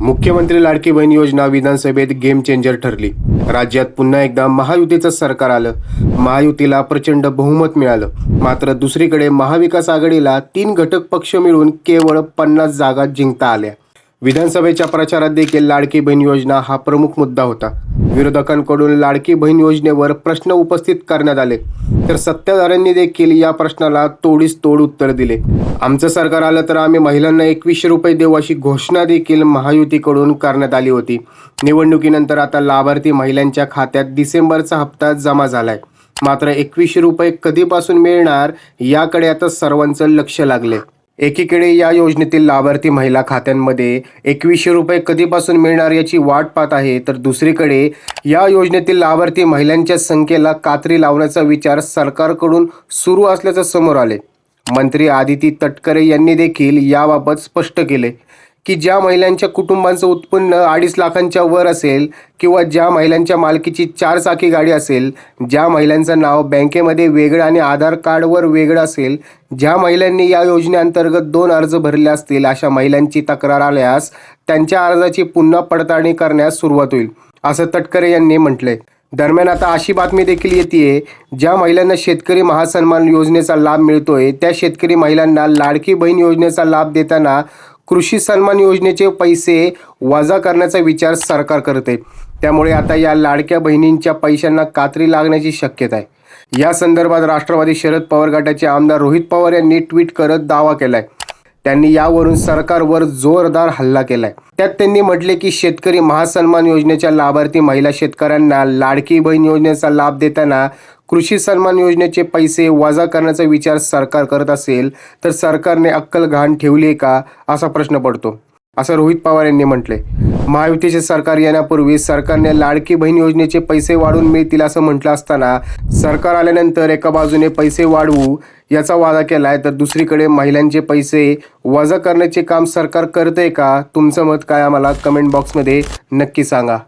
मुख्यमंत्री लाडकी बहीण योजना विधानसभेत गेम चेंजर ठरली. राज्यात पुन्हा एकदा महायुतीचं सरकार आलं. महायुतीला प्रचंड बहुमत मिळालं. मात्र दुसरीकडे महाविकास आघाडीला तीन घटक पक्ष मिळून केवळ पन्नास जागा जिंकता आल्या. विधानसभेच्या प्रचारात देखील लाडकी बहीण योजना हा प्रमुख मुद्दा होता. विरोधकांकडून लाडकी बहीण योजनेवर प्रश्न उपस्थित करण्यात आले. तर सत्ताधाऱ्यांनी देखील या प्रश्नाला तोडीस तोड उत्तर दिले. आमचं सरकार आलं तर आम्ही महिलांना एकवीसशे रुपये देऊ अशी घोषणा देखील महायुतीकडून करण्यात आली होती. निवडणुकीनंतर आता लाभार्थी महिलांच्या खात्यात डिसेंबरचा हप्ता जमा झालाय. मात्र एकवीसशे रुपये कधीपासून मिळणार याकडे आता सर्वांचं लक्ष लागले एकीकडे या योजनेतील लाभार्थी महिला खात्यांमध्ये एकवीसशे रुपये कधीपासून मिळणार याची वाट पाहत आहे तर दुसरीकडे या योजनेतील लाभार्थी महिलांच्या संख्येला कात्री लावण्याचा विचार सरकारकडून सुरू असल्याचं समोर आले मंत्री आदिती तटकरे यांनी देखील याबाबत स्पष्ट केले की ज्या महिलांच्या कुटुंबांचं उत्पन्न अडीच लाखांच्या वर असेल किंवा ज्या महिलांच्या मालकीची चार चाकी गाडी असेल ज्या महिलांचं नाव बँकेमध्ये वेगळं आणि आधार कार्डवर वेगळं असेल ज्या महिलांनी या योजनेअंतर्गत दोन अर्ज भरले असतील अशा महिलांची तक्रार आल्यास त्यांच्या अर्जाची पुन्हा पडताळणी करण्यास सुरुवात होईल असं तटकरे यांनी म्हटलंय. दरम्यान आता अशी बातमी देखील येते ज्या महिलांना शेतकरी महासन्मान योजनेचा लाभ मिळतोय त्या शेतकरी महिलांना लाडकी बहीण योजनेचा लाभ देताना कृषी सन्मान योजनेचे पैसे वजा करण्याचा विचार सरकार करते. त्यामुळे आता या लाडक्या बहिणींच्या पैशांना कात्री लागण्याची शक्यता आहे. या संदर्भात राष्ट्रवादी शरद पवार गटाचे आमदार रोहित पवार यांनी ट्विट करत दावा केला आहे त्यांनी यावरून सरकारवर जोरदार हल्ला केलाय. त्यात त्यांनी म्हटले की शेतकरी महासन्मान योजनेच्या लाभार्थी महिला शेतकऱ्यांना लाडकी बहीण योजनेचा लाभ देताना कृषी सन्मान योजनेचे पैसे वजा करण्याचा विचार सरकार करत असेल तर सरकारने अक्कल घाण ठेवली आहे का असा प्रश्न पडतो. असं रोहित पवार यांनी म्हटले महायुतीचे सरकार येण्यापूर्वी सरकारने लाडकी बहीण योजनेचे पैसे वाढवून मिळतील असं म्हटलं असताना सरकार आल्यानंतर एका बाजूने पैसे वाढवू याचा वादा केलाय तर दुसरीकडे महिलांचे पैसे वजा करण्याचे काम सरकार करते का? तुमचं मत काय? आम्हाला कमेंट बॉक्समध्ये नक्की सांगा.